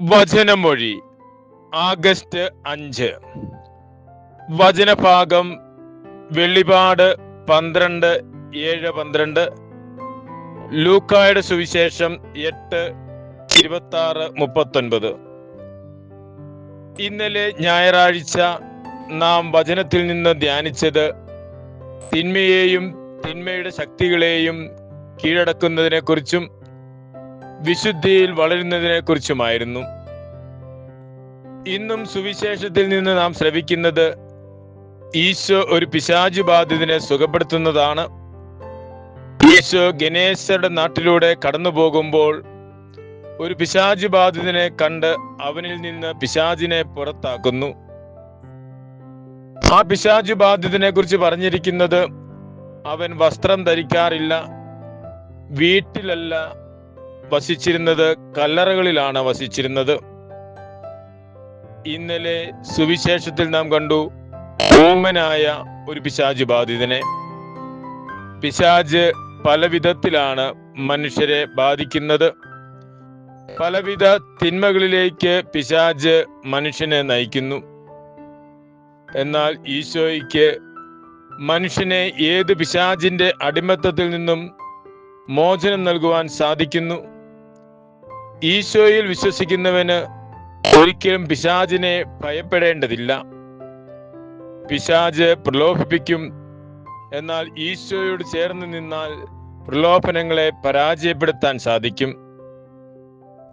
വചനമൊഴി. August അഞ്ച്. വചനഭാഗം വെള്ളിപാട് പന്ത്രണ്ട് ഏഴ് പന്ത്രണ്ട്. ലൂക്കായുടെ സുവിശേഷം എട്ട് ഇരുപത്തി ആറ് മുപ്പത്തൊൻപത്. ഇന്നലെ ഞായറാഴ്ച നാം വചനത്തിൽ നിന്ന് ധ്യാനിച്ചത് തിന്മയെയും തിന്മയുടെ ശക്തികളെയും കീഴടക്കുന്നതിനെ കുറിച്ചും വിശുദ്ധിയിൽ വളരുന്നതിനെ കുറിച്ചുമായിരുന്നു ഇന്നും സുവിശേഷത്തിൽ നിന്ന് നാം ശ്രവിക്കുന്നത് ഈശോ ഒരു പിശാചു ബാധിതനെ സുഖപ്പെടുത്തുന്നതാണ്. ഈശോ ഗണേശരുടെ നാട്ടിലൂടെ കടന്നു പോകുമ്പോൾ ഒരു പിശാചു ബാധിതനെ കണ്ട് അവനിൽ നിന്ന് പിശാചിനെ പുറത്താക്കുന്നു. ആ പിശാചു ബാധിതനെ കുറിച്ച് പറഞ്ഞിരിക്കുന്നത് അവൻ വസ്ത്രം ധരിക്കാറില്ല വീട്ടിലല്ല വസിച്ചിരുന്നത് കല്ലറകളിലാണ് വസിച്ചിരുന്നത്. ഇന്നലെ സുവിശേഷത്തിൽ നാം കണ്ടു ഊമനായ ഒരു പിശാജ് ബാധിതനെ. പിശാജ് പല വിധത്തിലാണ് മനുഷ്യരെ ബാധിക്കുന്നത്. പലവിധ തിന്മകളിലേക്ക് പിശാജ് മനുഷ്യനെ നയിക്കുന്നു. എന്നാൽ ഈശോയ്ക്ക് മനുഷ്യനെ ഏത് പിശാജിന്റെ അടിമത്തത്തിൽ നിന്നും മോചനം നൽകുവാൻ സാധിക്കുന്നു? ഈശോയിൽ വിശ്വസിക്കുന്നവന് ഒരിക്കലും പിശാചിനെ ഭയപ്പെടേണ്ടതില്ല. പിശാജ് പ്രലോഭിപ്പിക്കും. എന്നാൽ ഈശോയോട് ചേർന്ന് നിന്നാൽ പ്രലോഭനങ്ങളെ പരാജയപ്പെടുത്താൻ സാധിക്കും.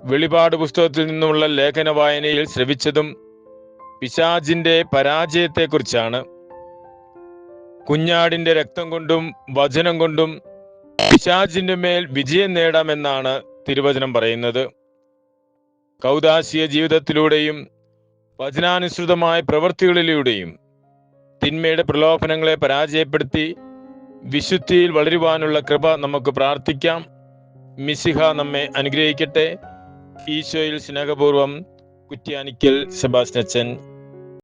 വെളിപാട് പുസ്തകത്തിൽ നിന്നുമുള്ള ലേഖന വായനയിൽ ശ്രവിച്ചതും പിശാജിന്റെ പരാജയത്തെക്കുറിച്ചാണ്. കുഞ്ഞാടിന്റെ രക്തം കൊണ്ടും വചനം കൊണ്ടും പിശാജിന്റെ മേൽ വിജയം നേടാമെന്നാണ് തിരുവചനം പറയുന്നത് കൗദാശിയ ജീവിതത്തിലൂടെയും വചനാനുസൃതമായ പ്രവൃത്തികളിലൂടെയും തിന്മയുടെ പ്രലോഭനങ്ങളെ പരാജയപ്പെടുത്തി വിശുദ്ധിയിൽ വളരുവാനുള്ള കൃപ നമുക്ക് പ്രാർത്ഥിക്കാം. മിസിഹ നമ്മെ അനുഗ്രഹിക്കട്ടെ. ഈശോയിൽ സ്നേഹപൂർവം കുറ്റ്യാനിക്കൽ സെബാസ്റ്റ്യൻ